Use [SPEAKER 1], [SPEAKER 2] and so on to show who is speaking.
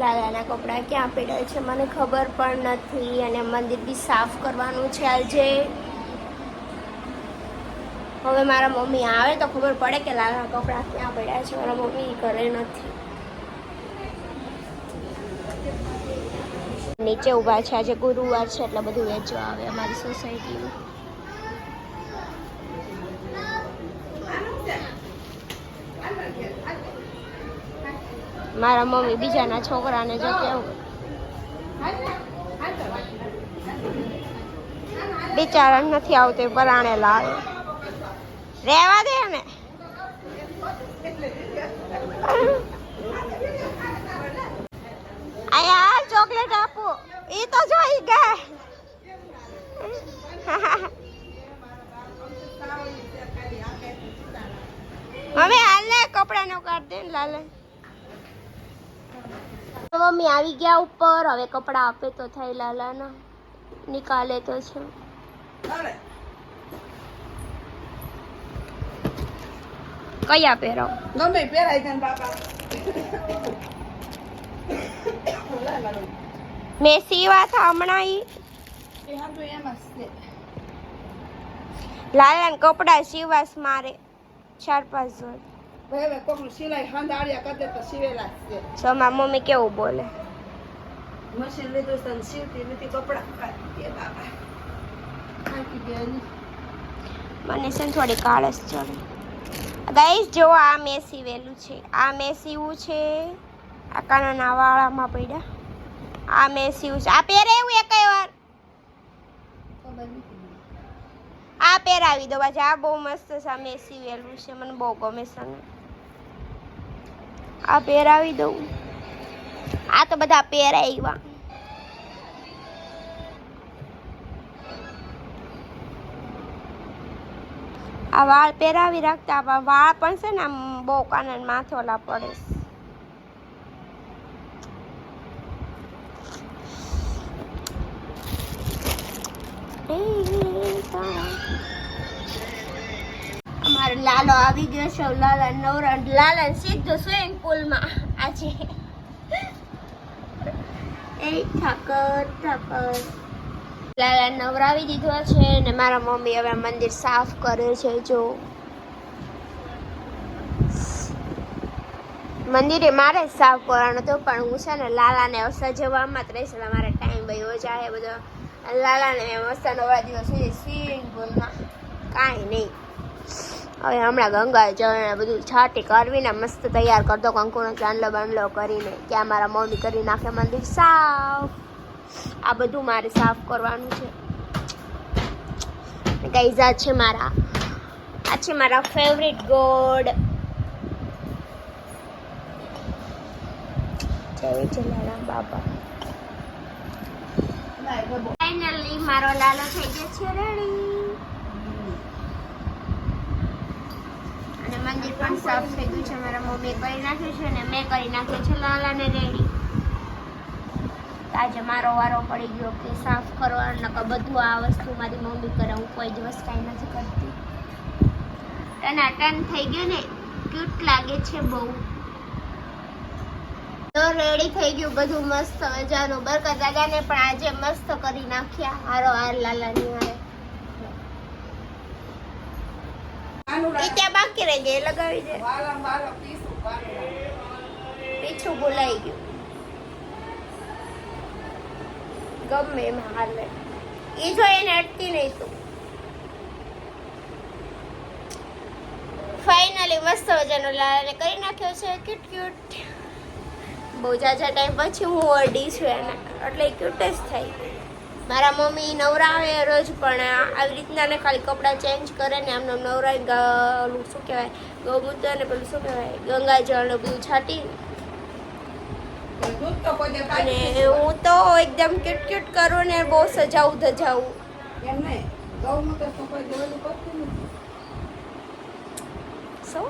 [SPEAKER 1] લાલાના કપડાં ક્યાં પડ્યા છે મને ખબર પણ નથી અને મંદિર બી સાફ કરવાનું છે આજે. હવે મારા મમ્મી આવે તો ખબર પડે કે લાલાના કપડાં ક્યાં પડ્યા છે. મારા મમ્મી ઘરે નથી. નીચે ઊભા છે, આજે ગુરુવાર છે એટલે બધું વેચવા આવે અમારી સોસાયટીમાં. મારા મમ્મી બીજાના છોકરાને જો કેવું. બિચારા નથી આવતી, પરાણે લાવે. રેવા દે ને આયા, ચોકલેટ આપો. એ તો જોઈ ગયા હવે હાલ ને કપડાનો કાઢ દે લાલે. મમ્મી આવી ગયા ઉપર. હવે કપડા આપે તો થાય લાલાના. નિકાલે તો છે. કયા પહેરાવ
[SPEAKER 2] ગમે પહેરાય છે બાપા.
[SPEAKER 1] મેં સીવા થા હમણાં ઈ? લાલાને કપડા સીવાસ મારે. ચાર પાંચ જોડ.
[SPEAKER 2] હવે કોકનું સિલાઈ હંધાડિયા કરી દે તો સિવેલા છે.
[SPEAKER 1] સો મારી મમ્મી કેવું બોલે?
[SPEAKER 2] મશીન લીધું છે સીવતી નથી કપડાં કાઢી દે બાપા. કાઢી દે.
[SPEAKER 1] મને છે ને થોડી કાળસ ચડે. ગાઈસ જો આ મેં સીવેલું છે. આ મેં સીવું છે આ કાનાના વાળામાં પડ્યા. આ મેં સીવું છે. આ પહેરે એવું એક વાર.
[SPEAKER 2] ખબર નથી.
[SPEAKER 1] આ પહેરાવી દો પાછા આ બહુ મસ્ત છે આ મેં સીવેલું છે મને બહુ ગમે છે આ પહેરાવી દઉં આ તો બધા પહેરાવ્યા આ વાળ પહેરાવી રાખતા પણ વાળ પણ છે ને આમ બહુ કાનન માથોલા પડે તારા. અમારો લાલો આવી ગયો છે, લાલા નવરણ લાલા સીધો સ્વિમિંગ પુલમાં આજે એ ઠાકર ઠાકર. લાલા નવરાવી દીધો છે ને મારા મમ્મી હવે મંદિર સાફ કરે છે, જો. મંદિરે મારે સાફ કરવાનું હતો, પણ હું છે ને લાલાને સજવવામાં જ રહીશ મારે ટાઈમ ભાઈ જાય બધો. લાલાને મેં મસ્ત નવરા દિવસ સુધી સ્વિમિંગ પુલમાં કાંઈ નહીં. હવે હમણાં ગંગા જળ બધું છાટી કરવીને મસ્ત તૈયાર કરતો કંકુનો ચાંદલો બાંદલો કરીને. ત્યાં મારા મમ્મી કરી નાખે મંદિર? સાફ. આ બધું મારે સાફ કરવાનું છે. ગઈઝા છે મારા? આ છે મારા ફેવરિટ ગોડ જય જલારામ બાબા. ફાઇનલી મારો લાલો થઈ ગયો છે રેડી અને મંદિર પણ સાફ થઈ ગયું છે, મારા મમ્મી કરી નાખ્યું છે અને મેં કરી નાખ્યું છે લાલાને રેડી આજે મારો વારો પડી ગયો કે સાફ કરવાનો નકર બધું આ વસ્તુ મારી મમ્મી કરે, હું કોઈ દિવસ કાંઈ નથી કરતી. ટનાટન થઈ ગયું ને ક્યુટ લાગે છે બહુ. તો રેડી થઈ ગયું બધું મસ્ત મજાનું બરકત દાદાને પણ આજે મસ્ત કરી નાખ્યા. હારો હાર લાલાની હારે. એ ત્યાં બાકી રહી ગઈ લગાવી દે.
[SPEAKER 2] વારમ વારમ પીસું પાણી.
[SPEAKER 1] પીછું ભૂલાઈ ગયું. ગમે એમ હાલે એ જો એને અટકી નહીં તું. ફાઇનલી મસ્ત મજાનો લાલાને કરી નાખ્યો છે. ક્યુટ ક્યુટ બહુ જાજા ટાઈમ પછી હું અડી છું એને. એટલે ક્યુટ જ થઈ મારા મમ્મી નવરાવે રોજ પણ આવી રીતના ને ખાલી કપડાં ચેન્જ કરે ને આમનો નવરાય ઓલું શું કહેવાય ગૌમૂત્ર ને પેલું શું કહેવાય ગંગાજળ ને બધું છાટી અને હું તો એકદમ ક્યુટ ક્યુટ કરું ને બહુ સજાવું ધજાવું. શું?